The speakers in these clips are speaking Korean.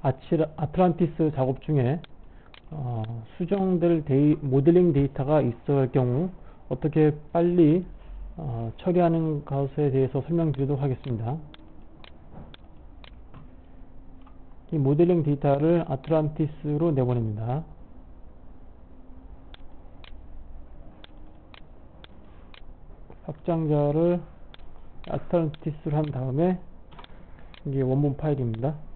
아치, 아틀란티스 작업 중에 어, 수정될 데이, 모델링 데이터가 있을 경우 어떻게 빨리 어, 처리하는 것에 대해서 설명드리도록 하겠습니다. 이 모델링 데이터를 아틀란티스로 내보냅니다. 확장자를 아틀란티스로 한 다음에 이게 원본 파일입니다.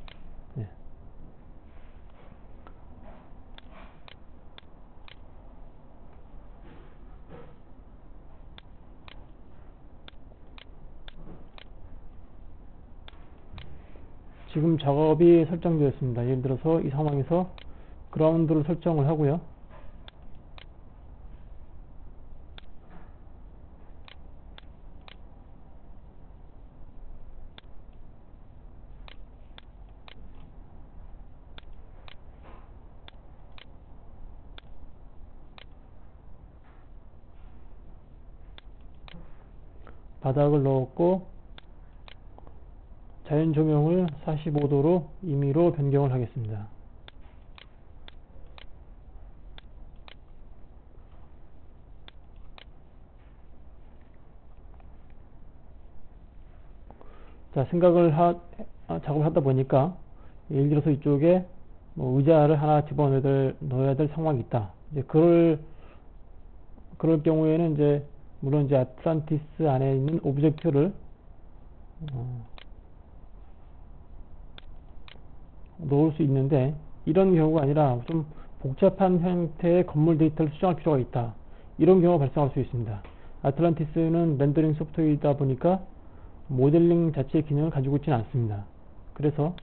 지금 작업이 설정되었습니다. 예를 들어서 이 상황에서 그라운드를 설정을 하고요. 바닥을 넣었고 자연 조명을 45도로 임의로 변경을 하겠습니다. 자, 생각을 하, 아, 작업을 하다 보니까 예를 들어서 이쪽에 뭐 의자를 하나 집어넣어야 될, 넣어야 될 상황이 있다. 이제 그럴 그럴 경우에는 이제 물론 이제 아틀란티스 안에 있는 오브젝트를 어, 넣을 수 있는데 이런 경우가 아니라 좀 복잡한 형태의 건물 데이터를 수정할 필요가 있다. 이런 경우가 발생할 수 있습니다. 아틀란티스는 렌더링 소프트웨어이다 보니까 모델링 자체의 기능을 가지고 있지는 않습니다. 그래서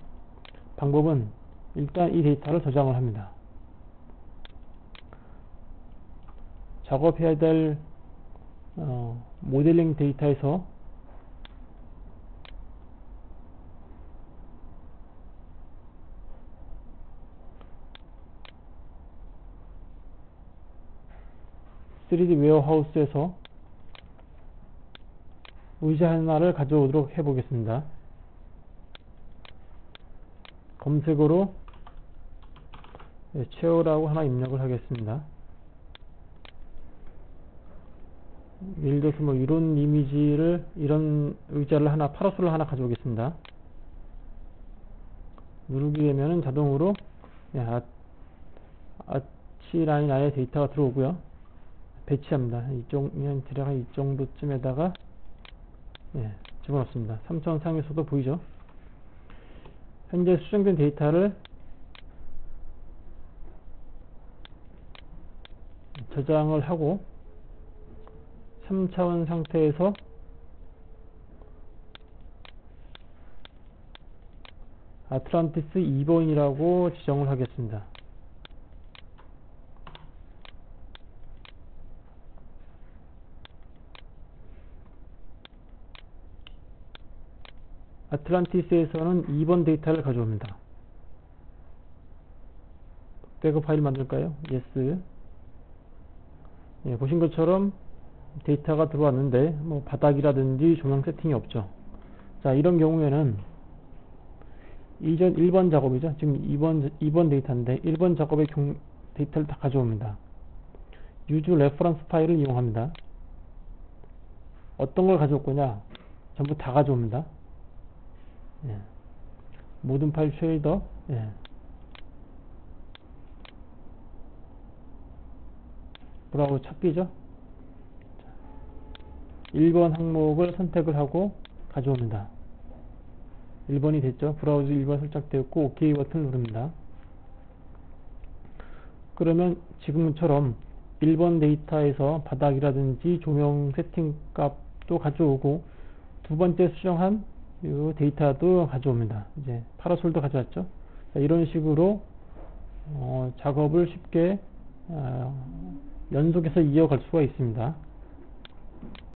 방법은 일단 이 데이터를 저장을 합니다. 작업해야 될 어, 모델링 데이터에서 3D 웨어하우스에서 의자 하나를 가져오도록 해보겠습니다. 검색어로 체어라고 하나 입력을 하겠습니다. 예를 들어서 뭐 이런 이미지를 이런 의자를 하나 파라솔을 하나 가져오겠습니다. 누르게 되면은 자동으로 아, 아치 라인 안에 데이터가 들어오고요. 배치합니다. 이쪽 들어가 이 정도쯤에다가 예, 집어넣습니다. 3천 상에서도 보이죠? 현재 수정된 데이터를 저장을 하고 3차원 상태에서 아틀란티스 2번이라고 지정을 하겠습니다. 아틀란티스에서는 2번 데이터를 가져옵니다. 백업 파일 만들까요? yes. 예, 보신 것처럼 데이터가 들어왔는데 뭐 바닥이라든지 조명 세팅이 없죠. 자 이런 경우에는 이전 1번 작업이죠. 지금 2번 2번 데이터인데 1번 작업의 경, 데이터를 다 가져옵니다. use reference 파일을 이용합니다. 어떤 걸 가져올 거냐? 전부 다 가져옵니다. 예. 모든 파일 쉐이더? 예. 브라우저 찾기죠? 1번 항목을 선택을 하고 가져옵니다. 1번이 됐죠? 브라우저 1번 설정되었고 OK 버튼을 누릅니다. 그러면 지금처럼 1번 데이터에서 바닥이라든지 조명 세팅 값도 가져오고 두 번째 수정한 이 데이터도 가져옵니다. 이제 파라솔도 가져왔죠. 자, 이런 식으로 어, 작업을 쉽게 어, 연속해서 이어갈 수가 있습니다.